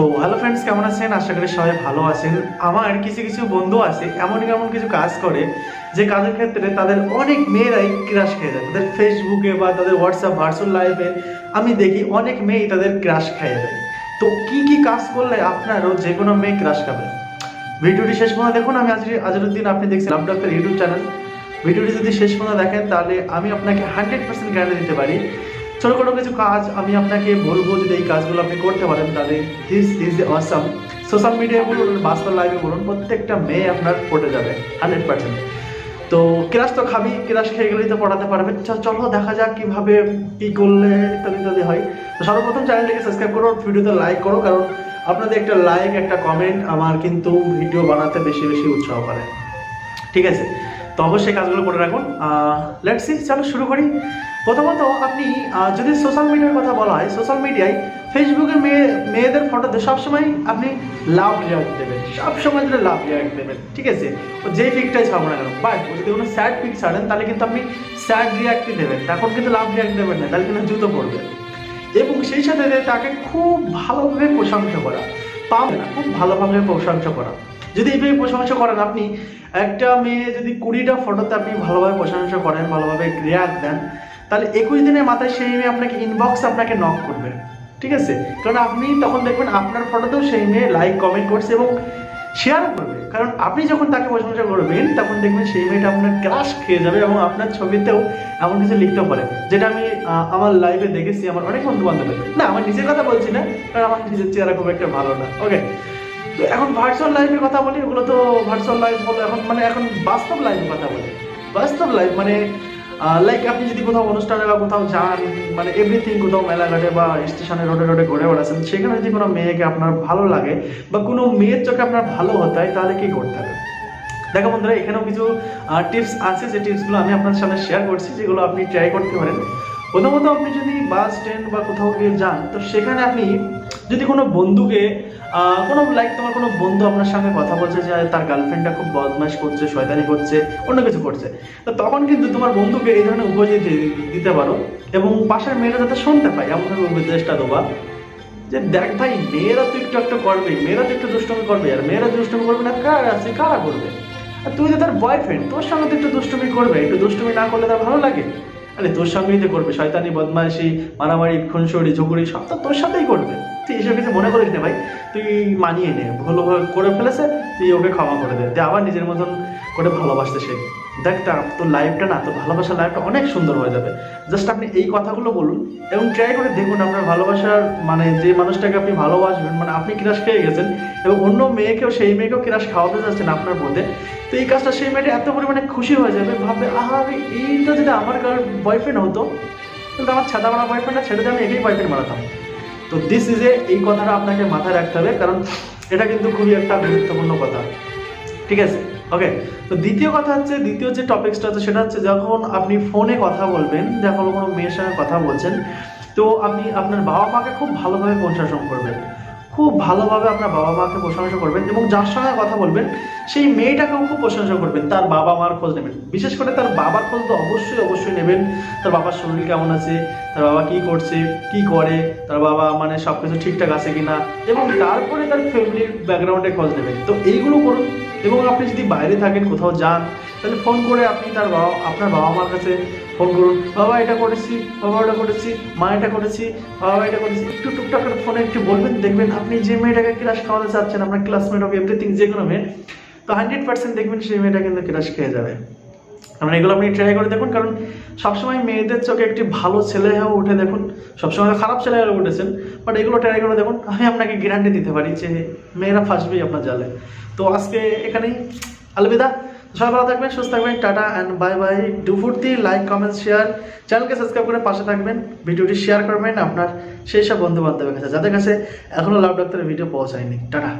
তো hello friends কেমন আছেন? আশা করি সবাই ভালো আছেন। আমার কিছু কিছু বন্ধু আছে, এমন এমন কিছু কাজ করে, যে কাজের ক্ষেত্রে তাদের অনেক মেয়েরাই ক্রাশ খেয়ে যায়। তাদের ফেসবুকে বা তাদের হোয়াটসঅ্যাপ ভার্চুয়াল লাইফে আমি দেখি অনেক মেয়েই তাদের ক্রাশ খেয়ে যায়। তো কি কি কাজ করলে আপনারও যে কোনো মেয়ে ক্রাশ খাবে ভিডিওটি শেষ পর্যন্ত দেখুন। আমি আজ আজরুদ্দিন, আপনি দেখছেন লাভ ডাক্তার ইউটিউব চ্যানেল ভিডিওটি যদি শেষ পর্যন্ত দেখেন, তাহলে আমি আপনাকে হান্ড্রেড পার্সেন্ট গ্যারান্টি দিতে পারি ছোটো ছোটো কিছু কাজ আমি আপনাকে বলব, যদি এই কাজগুলো আপনি করতে পারেন, তাহলে দিস ইজ অসাম সোশ্যাল মিডিয়ায় বলুন, বাস্তব লাইভে বলুন, প্রত্যেকটা মেয়ে আপনার পড়ে যাবে হান্ড্রেড পার্সেন্ট তো ক্লাস তো খাবি ক্লাস খেয়ে গেলেই তো পড়াতে পারবে চ- চলো, দেখা যাক কীভাবে কী করলে ইত্যাদি ইত্যাদি হয়। তো সর্বপ্রথম চ্যানেলটিকে সাবস্ক্রাইব করো, ভিডিওতে লাইক করো, কারণ আপনাদের একটা লাইক একটা কমেন্ট আমার কিন্তু ভিডিও বানাতে বেশি বেশি উৎসাহ করে। ঠিক আছে? তো অবশ্যই কাজগুলো করে রাখুন। লেটস চলো, শুরু করি। প্রথমত আপনি যদি সোশ্যাল মিডিয়ার কথা বলা হয় সোশ্যাল মিডিয়ায় ফেসবুকে মেয়ে, মেয়েদের ফটোতে সবসময় আপনি লাভ রিয়াক্ট দেবেন। সবসময় যদি লাভ রিয়াক্ট দেবেন, ঠিক আছে? যেই পিকটাই ছাড়বো না কেন। বাট যদি কোনো স্যাড পিক ছাড়েন, তাহলে কিন্তু আপনি স্যাড রিয়াক্টই দেবেন। তখন কিন্তু লাভ রিয়াক্ট দেবেন না, তাহলে কিন্তু জুতো পড়বে এবং সেই সাথে তাকে খুব ভালোভাবে প্রশংসা করা। পাবে না খুব ভালোভাবে প্রশংসা করা। যদি এইভাবে প্রশংসা করেন আপনি, একটা মেয়ে যদি কুড়িটা ফটোতে আপনি ভালোভাবে প্রশংসা করেন, ভালোভাবে রিয়াক্ট দেন তাহলে একুশ দিনের মাথায় সেই মেয়ে আপনাকে ইনবক্স আপনাকে নক করবে, ঠিক আছে? কারণ আপনি তখন দেখবেন আপনার ফটোতেও সেই মেয়ে লাইক কমেন্ট করছে এবং শেয়ার করবে। কারণ আপনি যখন তাকে প্রশংসা করবেন, তখন দেখবেন সেই মেয়েটা আপনার ক্রাশ খেয়ে যাবে এবং আপনার ছবিতেও এমন কিছু লিখতে পারে। যেটা আমি আমার লাইভে দেখেছি, আমার অনেক বন্ধু বান্ধবের না আমার নিজের কথা বলছি না, কারণ আমার নিজের চেহারা খুব একটা ভালো না। ওকে তো এখন ভার্চুয়াল লাইফের কথা বলি ওগুলো তো ভার্চুয়াল লাইফ বলে, এখন মানে এখন বাস্তব লাইফের কথা বলি। বাস্তব লাইফ মানে লাইক আপনি যদি কোথাও অনুষ্ঠানে বা কোথাও যান মানে এভরিথিং কোথাও মেলাঘাটে বা স্টেশনে রোডে রোডে ঘুরে বেড়াচ্ছেন, সেখানে যদি কোনো মেয়েকে আপনার ভালো লাগে বা কোনো মেয়ের চোখে আপনার ভালো হতে তাহলে কি করতে হবে? দেখো বন্ধুরা, এখানেও কিছু টিপস আছে, যে টিপসগুলো আমি আপনার সামনে শেয়ার করছি, যেগুলো আপনি ট্রাই করতে পারেন। প্রথমত আপনি যদি বাস স্ট্যান্ড বা কোথাও গিয়ে যান, তো সেখানে আপনি যদি কোনো বন্ধুকে কোনো লাইক তোমার কোনো বন্ধু আপনার সঙ্গে কথা বলছে যে তার গার্লফ্রেন্ডটা খুব বদমাইশ করছে, শয়তানি করছে, অন্য কিছু করছে। তো তখন কিন্তু তোমার বন্ধুকে এই ধরনের উপদেশ দিতে পারো এবং পাশের মেয়েরা যাতে শুনতে পায় এমনভাবে উপদেশটা দেবা যে দেখ ভাই, মেয়েরা তো একটু একটা করবে মেয়েরা তো একটু দুষ্টমি করবে, আর মেয়েরা দুষ্টমি করবে না, কার আছে, কারা করবে? আর তুই তো তার বয়ফ্রেন্ড তোর সঙ্গে তো একটু দুষ্টমি করবে, একটু দুষ্টমি না করলে তার ভালো লাগে। আরে তোর সঙ্গেই তো করবে, শয়তানি বদমাইশি মারামারি খুনসুরি ঝুঁকুড়ি, সব তো তোর সাথেই করবে। তুই এসব কিছু মনে করিস না ভাই, তুই মানিয়ে নে ভুল ভুল করে ফেলেছে, তুই ওকে ক্ষমা করে দে তুই আবার নিজের মতন করে ভালোবাসতে শেখ। দেখ, তা তোর লাইফটা না, তোর ভালোবাসার লাইফটা অনেক সুন্দর হয়ে যাবে। জাস্ট আপনি এই কথাগুলো বলুন এবং ট্রাই করে দেখুন আপনার ভালোবাসার মানে যে মানুষটাকে আপনি ভালোবাসবেন মানে আপনি ক্রাশ খেয়ে গেছেন এবং অন্য মেয়েকেও, সেই মেয়েকেও ক্রাশ খাওয়াতে যাচ্ছেন আপনার মধ্যে তো এই কাজটা সেই মেয়েটা এত পরিমাণে খুশি হয়ে যাবে, ভাববে, আহা এইটা যদি আমার কারোর বয়ফ্রেন্ড হতো, তাহলে আমার ছাদা মারা বয়ফ্রেন্ডটা ছেড়ে দিয়ে আমি একেই বয়ফ্রেন্ড বানাতাম। তো দিস ইজ এ এই কথাটা আপনাকে মাথায় রাখতে হবে, কারণ এটা কিন্তু খুবই একটা গুরুত্বপূর্ণ কথা। ঠিক আছে? ওকে তো দ্বিতীয় কথা হচ্ছে, দ্বিতীয় যে টপিকসটা আছে, সেটা হচ্ছে যখন আপনি ফোনে কথা বলবেন যখন কোনো মেয়ের সঙ্গে কথা বলছেন, তো আপনি আপনার বাবা মাকে খুব ভালোভাবে প্রশাসন করবেন। খুব ভালোভাবে আপনার বাবা মাকে প্রশংসা করবেন এবং যার সঙ্গে কথা বলবেন, সেই মেয়েটাকেও খুব প্রশংসা করবেন। তার বাবা মার খোঁজ নেবেন। বিশেষ করে তার বাবার খোঁজ তো অবশ্যই অবশ্যই নেবেন। তার বাবার শরীর কেমন আছে? তার বাবা কি করছে? কি করে? তার বাবা মানে সব কিছু ঠিকঠাক আছে কিনা? এবং তারপরে তার ফ্যামিলির ব্যাকগ্রাউন্ডে খোঁজ নেবেন। তো এইগুলো করুন। এবং আপনি যদি বাইরে থাকেন, কোথাও যান তাহলে ফোন করে আপনি তার বাবা, আপনার বাবা মার কাছে ফোন করুন। বাবা, এটা করেছি, বাবা, ওটা করেছি, মা, এটা করেছি, বাবা, এটা করেছি। একটু টুকটাক করে ফোনে একটু বলবেন, দেখবেন আপনি যে মেয়েটাকে ক্লাস খাওয়াতে চাচ্ছেন, আপনার ক্লাসমেট অফ এভরিথিং যে কোনো মেয়ে, তো হান্ড্রেড পার্সেন্ট দেখবেন সেই মেয়েটা কিন্তু ক্লাস খেয়ে যাবে। কারণ এগুলো আপনি ট্রাই করে দেখুন, কারণ সবসময় মেয়েদের চোখে একটি ভালো ছেলে হয়ে উঠে দেখুন, সবসময় খারাপ ছেলে হয়ে উঠেছেন বাট এগুলো ট্রাই করে দেখুন, আমি আপনাকে গ্যারান্টি দিতে পারি যে মেয়েরা ফাঁসবেই আপনার জালে। তো আজকে এখানেই, আলবিদা। সবাই ভালো থাকবেন, সুস্থ থাকবেন, টাটা অ্যান্ড বাই বাই ডু ফুর্তি লাইক কমেন্ট শেয়ার চ্যানেলকে সাবস্ক্রাইব করে পাশে থাকবেন, ভিডিওটি শেয়ার করবেন আপনার সেই সব বন্ধু বান্ধবের কাছে, যাদের কাছে এখনও লাভ ডাক্তারের ভিডিও পৌঁছায়নি। টাটা।